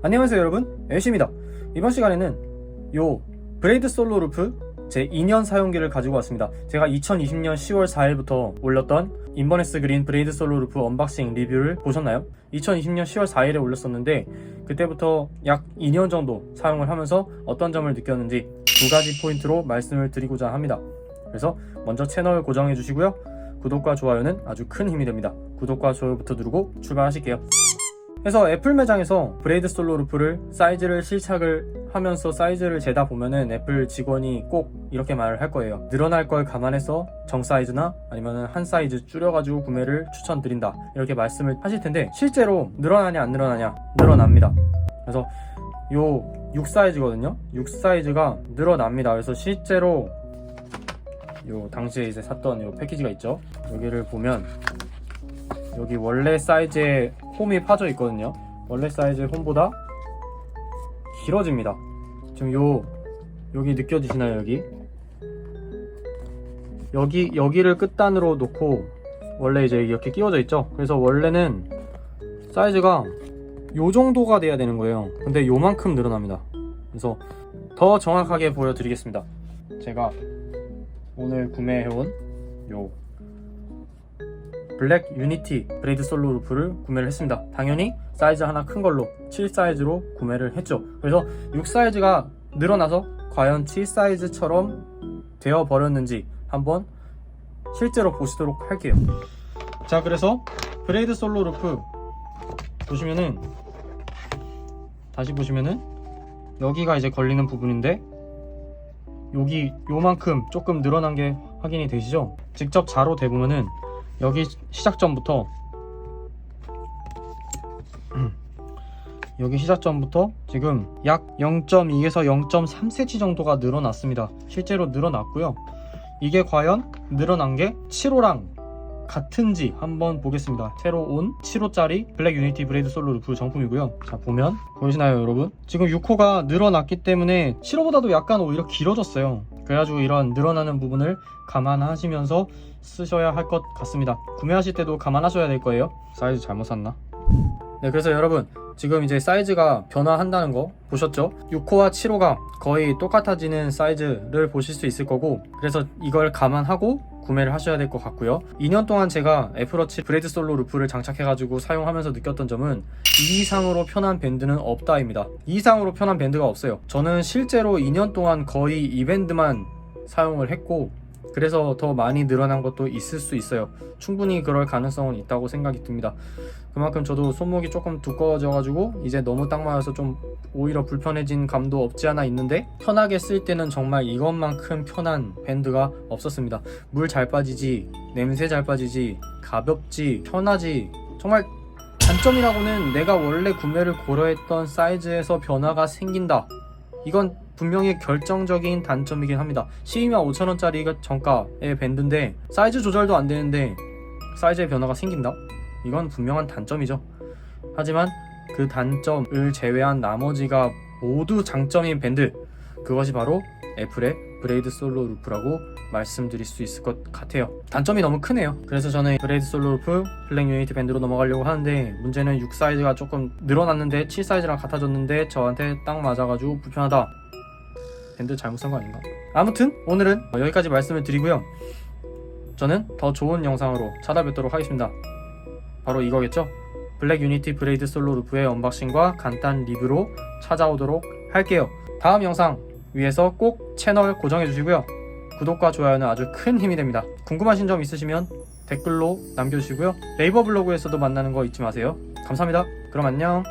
안녕하세요 여러분. 애쉬입니다. 이번 시간에는 요 브레이드 솔로 루프 제 2년 사용기를 가지고 왔습니다. 제가 2020년 10월 4일부터 올렸던 인버네스 그린 브레이드 솔로 루프 언박싱 리뷰를 보셨나요? 2020년 10월 4일에 올렸었는데 그때부터 약 2년 정도 사용을 하면서 어떤 점을 느꼈는지 두 가지 포인트로 말씀을 드리고자 합니다. 그래서 먼저 채널 고정해 주시고요. 구독과 좋아요는 아주 큰 힘이 됩니다. 구독과 좋아요부터 누르고 출발하실게요 그래서 애플 매장에서 브레이드 솔로 루프를 사이즈를 실착을 하면서 사이즈를 재다 보면은 애플 직원이 꼭 이렇게 말을 할 거예요. 늘어날 걸 감안해서 정 사이즈나 아니면은 한 사이즈 줄여가지고 구매를 추천드린다. 이렇게 말씀을 하실 텐데 실제로 늘어나냐 안 늘어나냐 늘어납니다. 그래서 요 6 사이즈거든요. 6 사이즈가 늘어납니다. 그래서 실제로 요 당시에 이제 샀던 요 패키지가 있죠. 여기를 보면 여기 원래 사이즈의 홈이 파져 있거든요. 원래 사이즈의 홈보다 길어집니다. 지금 요 여기 느껴지시나요 여기? 여기 여기를 끝단으로 놓고 원래 이제 이렇게 끼워져 있죠. 그래서 원래는 사이즈가 요 정도가 돼야 되는 거예요. 근데 요만큼 늘어납니다. 그래서 더 정확하게 보여드리겠습니다. 제가 오늘 구매해온 요 블랙 유니티 브레이드 솔로 루프를 구매를 했습니다. 당연히 사이즈 하나 큰 걸로 7 사이즈로 구매를 했죠. 그래서 6 사이즈가 늘어나서 과연 7 사이즈처럼 되어 버렸는지 한번 실제로 보시도록 할게요. 자, 그래서 브레이드 솔로 루프 보시면은 다시 보시면은 여기가 이제 걸리는 부분인데 여기 요만큼 조금 늘어난 게 확인이 되시죠? 직접 자로 대보면은 여기 시작점부터 여기 시작점부터 지금 약 0.2에서 0.3cm 정도가 늘어났습니다. 실제로 늘어났고요. 이게 과연 늘어난 게 7호랑 같은지 한번 보겠습니다. 새로 온 7호짜리 블랙 유니티 브레이드 솔로 루프 정품이고요. 자 보면 보이시나요 여러분? 지금 6호가 늘어났기 때문에 7호보다도 약간 오히려 길어졌어요. 그래가지고 이런 늘어나는 부분을 감안하시면서 쓰셔야 할 것 같습니다. 구매하실 때도 감안하셔야 될 거예요. 사이즈 잘못 샀나? 네, 그래서 여러분 지금 이제 사이즈가 변화한다는 거 보셨죠? 6호와 7호가 거의 똑같아지는 사이즈를 보실 수 있을 거고 그래서 이걸 감안하고 구매를 하셔야 될 것 같고요. 2년 동안 제가 애플워치 브레이드 솔로 루프를 장착해가지고 사용하면서 느꼈던 점은 이 이상으로 편한 밴드는 없다입니다. 이 이상으로 편한 밴드가 없어요. 저는 실제로 2년 동안 거의 이 밴드만 사용을 했고 그래서 더 많이 늘어난 것도 있을 수 있어요. 충분히 그럴 가능성은 있다고 생각이 듭니다. 그만큼 저도 손목이 조금 두꺼워져가지고 이제 너무 딱 맞아서 좀 오히려 불편해진 감도 없지 않아 있는데 편하게 쓸 때는 정말 이것만큼 편한 밴드가 없었습니다. 물 잘 빠지지, 냄새 잘 빠지지, 가볍지, 편하지, 정말 단점이라고는 내가 원래 구매를 고려했던 사이즈에서 변화가 생긴다. 이건 분명히 결정적인 단점이긴 합니다. 12만 5천원짜리 정가의 밴드인데 사이즈 조절도 안 되는데 사이즈의 변화가 생긴다? 이건 분명한 단점이죠. 하지만 그 단점을 제외한 나머지가 모두 장점인 밴드 그것이 바로 애플의 브레이드 솔로 루프라고 말씀드릴 수 있을 것 같아요. 단점이 너무 크네요. 그래서 저는 브레이드 솔로 루프 블랙 유니티 밴드로 넘어가려고 하는데 문제는 6 사이즈가 조금 늘어났는데 7 사이즈랑 같아졌는데 저한테 딱 맞아가지고 불편하다. 밴드 잘못 산 거 아닌가? 아무튼 오늘은 여기까지 말씀을 드리고요. 저는 더 좋은 영상으로 찾아뵙도록 하겠습니다. 바로 이거겠죠? 블랙 유니티 브레이드 솔로 루프의 언박싱과 간단 리뷰로 찾아오도록 할게요. 다음 영상 위에서 꼭 채널 고정해 주시고요. 구독과 좋아요는 아주 큰 힘이 됩니다. 궁금하신 점 있으시면 댓글로 남겨주시고요. 네이버 블로그에서도 만나는 거 잊지 마세요. 감사합니다. 그럼 안녕.